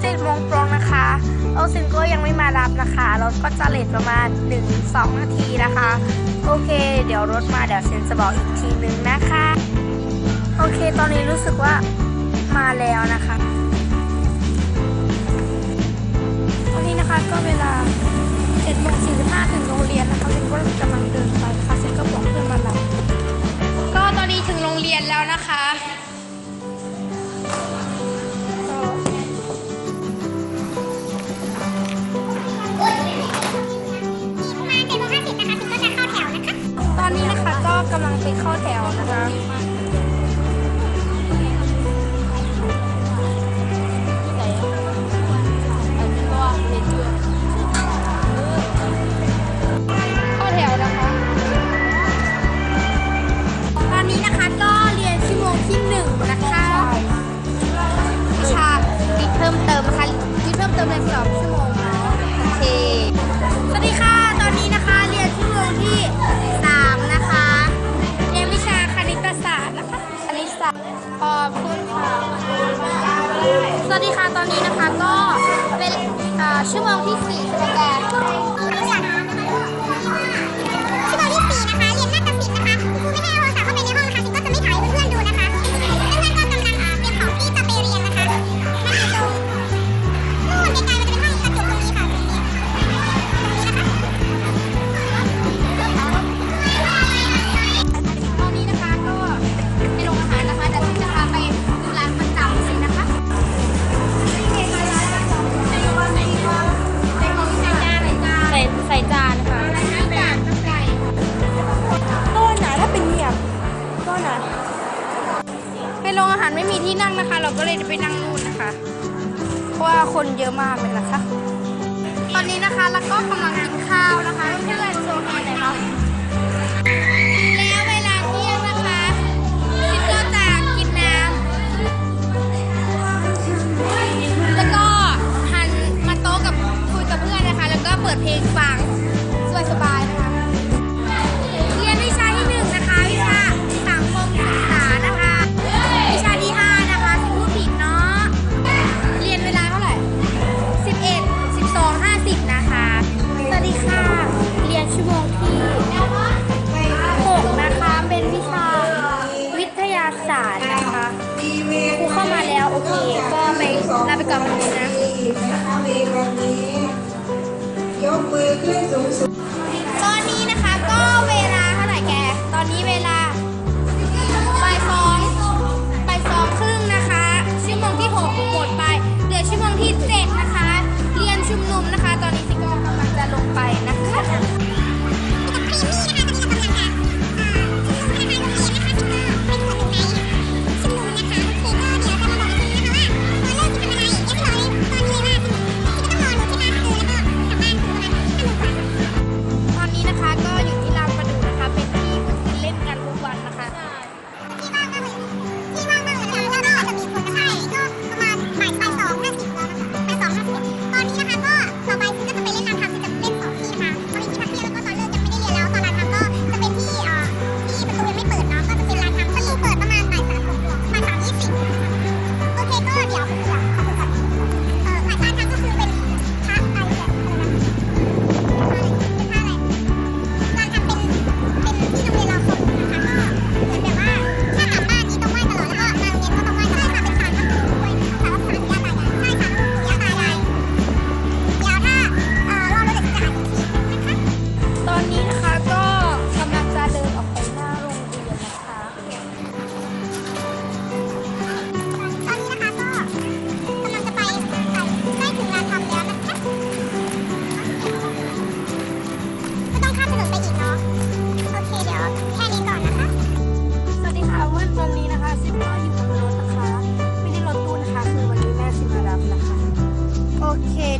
เจ็ดโมงตรงนะคะโอซินก็ยังไม่มารับนะคะรถก็จะเลทประมาณ 1-2 นาทีนะคะ โอเค เดี๋ยวรถมาเดี๋ยวเซนจะบอกอีกทีนึงนะคะ โอเค ตอนนี้รู้สึกว่ามาแล้วนะคะ ตอนนี้นะคะก็เวลา time. นี้นะคะก็เป็นชั่วโมงที่4สแกนานไม่มีที่นั่งนะคะ เราก็เลยไปนั่งนู่นนะคะ เพราะว่าคนเยอะมากเลยนะคะ ตอนนี้นะคะเราก็กำลังกินข้าวนะคะเพื่อนโซนไหนคะ มีก็ไปลาไปก่อนวันนี้นะยกมือขึ้นสูงสุดตอนนี้นะคะก็เวลาเท่าไหร่แก ตอนนี้เวลา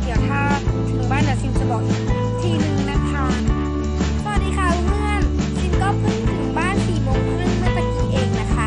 เดี๋ยวถ้าถึงบ้านเดี๋ยวซิมจะบอกอีกที่หนึ่ง